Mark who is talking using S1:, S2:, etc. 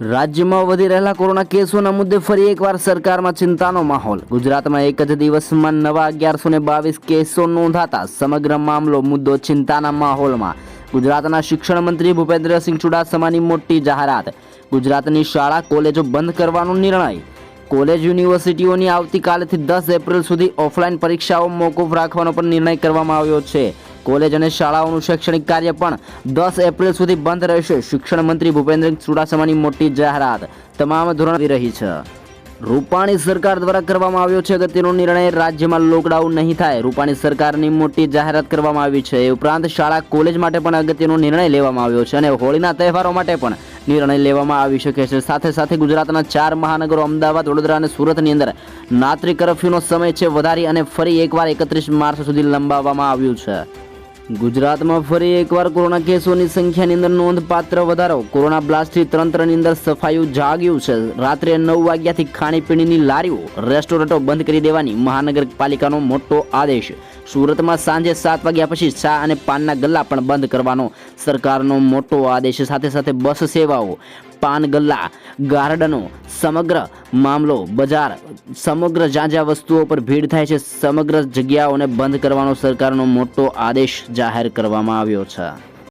S1: રાજ્યમાં વધી રહેલા કોરોના કેસોના મુદ્દે ફરી એકવાર સરકારમાં ચિંતાનો માહોલ. ગુજરાતમાં એક જ દિવસમાં નવા અગિયારસો ને બાવીસ કેસો નોંધાતા સમગ્ર મામલો મુદ્દો ચિંતાના માહોલમાં. ગુજરાતના શિક્ષણ મંત્રી ભૂપેન્દ્રસિંહ ચુડાસમાની મોટી જાહેરાત. ગુજરાતની શાળા, કોલેજો બંધ કરવાનો નિર્ણય. કોલેજ યુનિવર્સિટીઓની આવતીકાલથી દસ એપ્રિલ સુધી ઓફલાઈન પરીક્ષાઓ મોકૂફ રાખવાનો પણ નિર્ણય કરવામાં આવ્યો છે. કોલેજ અને શાળાઓનું શૈક્ષણિક કાર્ય પણ દસ એપ્રિલ સુધી બંધ રહેશે. શિક્ષણ મંત્રી ભૂપેન્દ્ર ચુડાસમાની મોટી જાહેરાત તમામ ધોરણ રહી છે. રૂપાણી સરકાર દ્વારા કરવામાં આવ્યો છે અગત્યનો નિર્ણય. રાજ્યમાં લોકડાઉન નહીં થાય. રૂપાણી સરકારની મોટી જાહેરાત કરવામાં આવી છે. એ ઉપરાંત શાળા, કોલેજ માટે પણ અગત્યનો નિર્ણય લેવામાં આવ્યો છે અને હોળીના તહેવારો માટે પણ નિર્ણય લેવામાં આવી શકે છે. સાથે સાથે ગુજરાતના ચાર મહાનગરો અમદાવાદ, વડોદરા અને સુરતની અંદર રાત્રિ કરફ્યુનો સમય છે વધારી અને ફરી એકવાર એકત્રીસ માર્ચ સુધી લંબાવવામાં આવ્યું છે. ગુજરાતમાં ફરી એકવાર કોરોના કેસોની સંખ્યાની અંદર નોંધપાત્ર વધારો. કોરોના બ્લાસ્ટથી તંત્રની અંદર સફાયું જાગ્યું છે. રાત્રે નવ વાગ્યાથી ખાણીપીણીની લારીઓ, રેસ્ટોરન્ટો બંધ કરી દેવાની મહાનગરપાલિકાનો મોટો આદેશ. સુરતમાં સાંજે સાત વાગ્યા પછી ચા અને પાનના ગલ્લા પણ બંધ કરવાનો સરકારનો મોટો આદેશ. સાથે સાથે બસ સેવાઓ પાન ગલ્લા ગાર્ડનો, સમગ્ર મામલો બજાર, સમગ્ર જ્યાં જ્યાં વસ્તુઓ પર ભીડ થાય છે. સમગ્ર જગ્યાઓને બંધ કરવાનો સરકારનો મોટો આદેશ જાહેર કરવામાં આવ્યો છે.